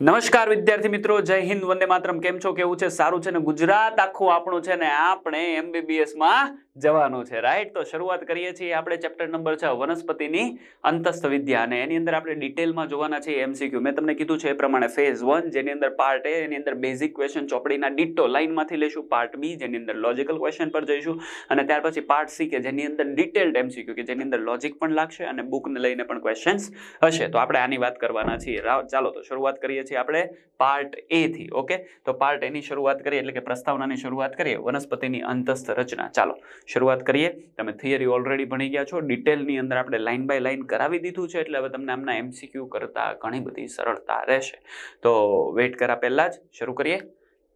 નમસ્કાર વિદ્યાર્થી મિત્રો, જય હિન્દ, વંદે માતરમ. કેમ છો? કેવું છે? સારું છે ને? ગુજરાત આખું આપણું છે ને? આપણે એમબીબીએસમાં જવાનું છે. રાઈટ તો શરૂઆત કરીએ છીએ આપણે ચેપ્ટર નંબર છ, વનસ્પતિની અંતસ્થ વિદ્યા. અને એની અંદર આપણે ડિટેલમાં જોવાના છે એમસીક્યુ મેં તમને કીધું છે એ પ્રમાણે ફેઝ વન જેની અંદર પાર્ટ એ એની અંદર બેઝિક ક્વેશ્ચન ચોપડીના ડિટ્ટો લાઇનમાંથી લઈશું. પાર્ટ બી જેની અંદર લોજિકલ ક્વેશ્ચન પર જઈશું. અને ત્યાર પછી પાર્ટ સી કે જેની અંદર ડિટેલ્ડ એમસીક્યુ કે જેની અંદર લોજિક પણ લાગશે અને બુકને લઈને પણ ક્વેશ્ચન્સ હશે. તો આપણે આની વાત કરવાના છીએ. ચાલો તો શરૂઆત કરીએ છીએ આપણે પાર્ટ એ થી ઓકે તો પાર્ટ એની શરૂઆત કરીએ, એટલે કે પ્રસ્તાવનાની શરૂઆત કરીએ. વનસ્પતિની અંતસ્થ રચના. ચાલો શરૂઆત કરીએ. તમે થિયરી ઓલરેડી ભણી ગયા છો. ડિટેલની અંદર આપણે લાઇન બાય લાઇન કરાવી દીધું છે એટલે હવે તમને આમના એમસીક્યુ કરતા ઘણી બધી સરળતા રહેશે. તો વેઇટ કર્યા પહેલાં જ. શરૂ કરીએ.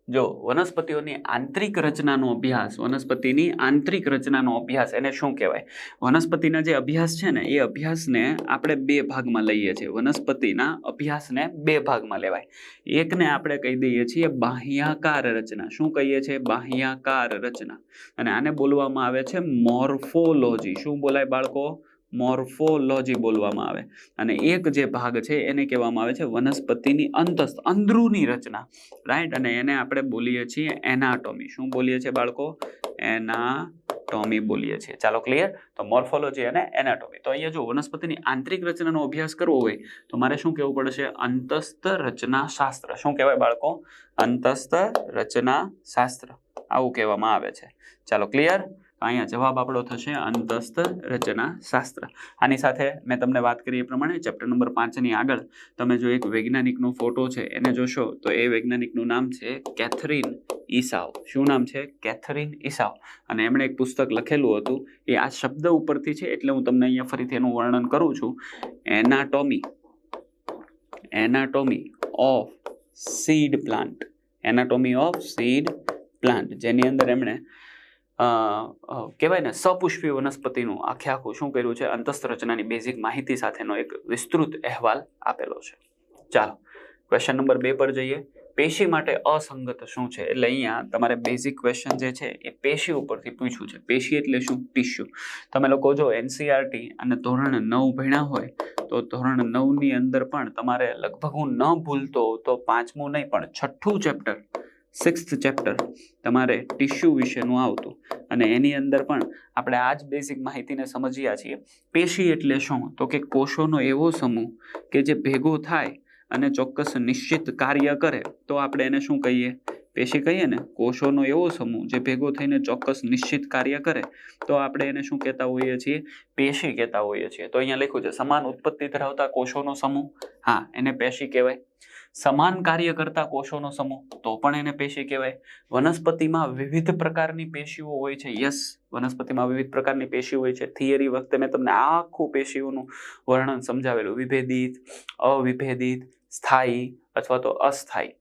જો વનસ્પતિઓની આંતરિક રચનાનો અભ્યાસ, વનસ્પતિની આંતરિક રચનાનો અભ્યાસ એને શું કહેવાય? વનસ્પતિના જે અભ્યાસ છે ને, એ અભ્યાસને આપણે બે ભાગમાં લઈએ છીએ. વનસ્પતિના અભ્યાસને બે ભાગમાં લેવાય. એકને આપણે કહી દઈએ છીએ બાહ્યાકાર રચના. શું કહીએ છીએ? બાહ્યાકાર રચના. અને આને બોલવામાં આવે છે મોર્ફોલોજી. શું બોલાય બાળકો? મોર્ફોલોજી બોલવામાં આવે. અને એક જે ભાગ છે એને કહેવામાં આવે છે વનસ્પતિની અંતસ્થ, અંદરૂની રચના. રાઈટ અને એને આપણે બોલીએ છીએ એનાટોમી શું બોલીએ છીએ બાળકો? એનાટોમી બોલીએ છીએ. ચાલો ક્લિયર તો મોર્ફોલોજી અને એનાટોમી તો અહીંયા જો વનસ્પતિની આંતરિક રચનાનો અભ્યાસ કરવો હોય, તો મારે શું કહેવું પડશે? અંતસ્થ રચના શાસ્ત્ર શું કહેવાય બાળકો? અંતસ્થ રચના શાસ્ત્ર આવું કહેવામાં આવે છે. ચાલો ક્લિયર અહીંયા જવાબ આપણો થશે અંતસ્થ રચના શાસ્ત્ર. આની સાથે મેં તમને વાત કરી એ પ્રમાણે ચેપ્ટર નંબર પાંચની આગળ તમે જો એક વૈજ્ઞાનિકનો ફોટો છે એને જોશો તો એ વૈજ્ઞાનિકનું નામ છે કેથરીન ઈસાવ શું નામ છે? કેથરીન ઈસાવ અને એમણે એક પુસ્તક લખેલું હતું. એ આ શબ્દ ઉપરથી છે એટલે હું તમને અહીંયા ફરીથી એનું વર્ણન કરું છું. Anatomy. Anatomy of seed plant. Anatomy of seed plant. જેની અંદર એમણે કહેવાય ને, સપુષ્પી વનસ્પતિનું આખે આખું શું કર્યું છે? અંતસ્થ રચનાની બેઝિક માહિતી સાથેનો એક વિસ્તૃત અહેવાલ આપેલો છે. ચાલો ક્વેશ્ચન નંબર બે પર જઈએ. પેશી માટે અસંગત શું છે? એટલે અહીંયા તમારે બેઝિક ક્વેશ્ચન જે છે એ પેશી ઉપરથી પૂછ્યું છે. પેશી એટલે શું? ટીશ્યુ તમે લોકો જો એનસીઆરટી અને ધોરણ નવ ભણ્યા હોય, તો ધોરણ નવની અંદર પણ તમારે લગભગ હું ન ભૂલતો તો પાંચમું નહીં, પણ છઠ્ઠું ચેપ્ટર સિક્સ્થ ચેપ્ટર તમારે ટિશ્યુ વિશેનું આવતું. અને એની અંદર પણ આપણે આ જ બેઝિક માહિતીને સમજ્યા છીએ. પેશી એટલે શું? તો કે કોષોનો એવો સમૂહ કે જે ભેગો થાય અને ચોક્કસ નિશ્ચિત કાર્ય કરે, તો આપણે એને શું કહીએ? પેશી કહીએ ને, કોષોનો એવો સમૂહ જે ભેગો થઈને ચોક્કસ નિશ્ચિત કાર્ય કરે, તો આપણે એને શું કહેતા હોઈએ છીએ? પેશી કહેતા હોઈએ છીએ. તો અહીંયા લખ્યું છે, સમાન ઉત્પત્તિ ધરાવતા કોષોનો સમૂહ. હા, એને પેશી કહેવાય. સમાન કાર્ય કરતા કોષોનો સમૂહ, તો પણ એને પેશી કહેવાય. વનસ્પતિમાં વિવિધ પ્રકારની પેશીઓ હોય છે. યસ, વનસ્પતિમાં વિવિધ પ્રકારની પેશીઓ હોય છે. થિયરી વખતે મેં તમને આખું પેશીઓનું વર્ણન સમજાવેલું. વિભેદિત, અવિભેદિત, સ્થાયી અથવા તો અસ્થાયી.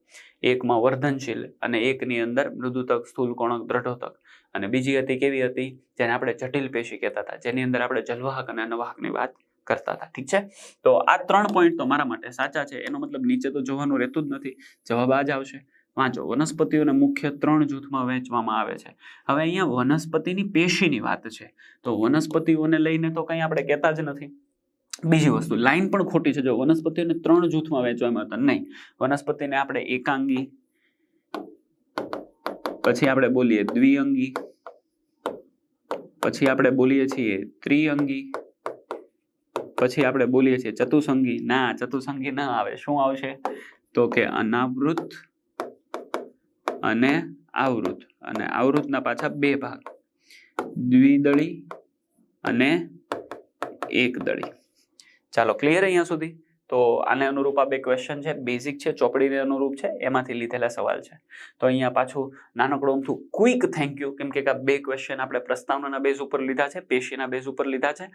એકમાં વર્ધનશીલ અને એકની અંદર મૃદુતક સ્થૂલકોણક દ્રઢોતક અને બીજી હતી કેવી હતી? જેને આપણે જટિલ પેશી કહેતા હતા. જેની અંદર આપણે જલવાહક અને અનવાહકની વાત કરતા હતા. ઠીક છે? તો આ ત્રણ પોઈન્ટ તો મારા માટે સાચા છે. એનો મતલબ નીચે તો જોવાનું રહેતું જ નથી. જવાબ આ જ આવશે. વાંચો. વનસ્પતિઓને મુખ્ય ત્રણ જૂથમાં વહેંચવામાં આવે છે. હવે અહીંયા વનસ્પતિની પેશીની વાત છે. તો વનસ્પતિઓને લઈને તો કંઈ આપણે કહેતા જ નથી. બીજી વસ્તુ લાઈન પણ ખોટી છે. જો વનસ્પતિઓને ત્રણ જૂથમાં વહેંચવામાં હતા નહીં વનસ્પતિને આપણે એકાંગી પછી આપણે બોલીએ દ્વિઅંગી પછી આપણે બોલીએ છીએ ત્રિઅંગી પછી આપણે બોલીએ છીએ ચતુસંગી. ના ચતુસંગી ના આવે. શું આવશે? તો કે અનાવૃત અને આવૃત. અને આવૃતના પાછા બે ભાગ દ્વિદળી અને એકદળી. ચાલો ક્લિયર અહીંયા સુધી? તો આને અનુરૂપ આ બે ક્વેશ્ચન છે બેઝિક છે, ચોપડીને અનુરૂપ છે, એમાંથી લીધેલા સવાલ છે. તો અહીંયા પાછું નાનકડું અમથું ક્વિક થેન્ક યુ કેમકે આ બે ક્વેશ્ચન આપણે પ્રસ્તાવના બેઝ ઉપર લીધા છે, પેશીના બેઝ ઉપર લીધા છે.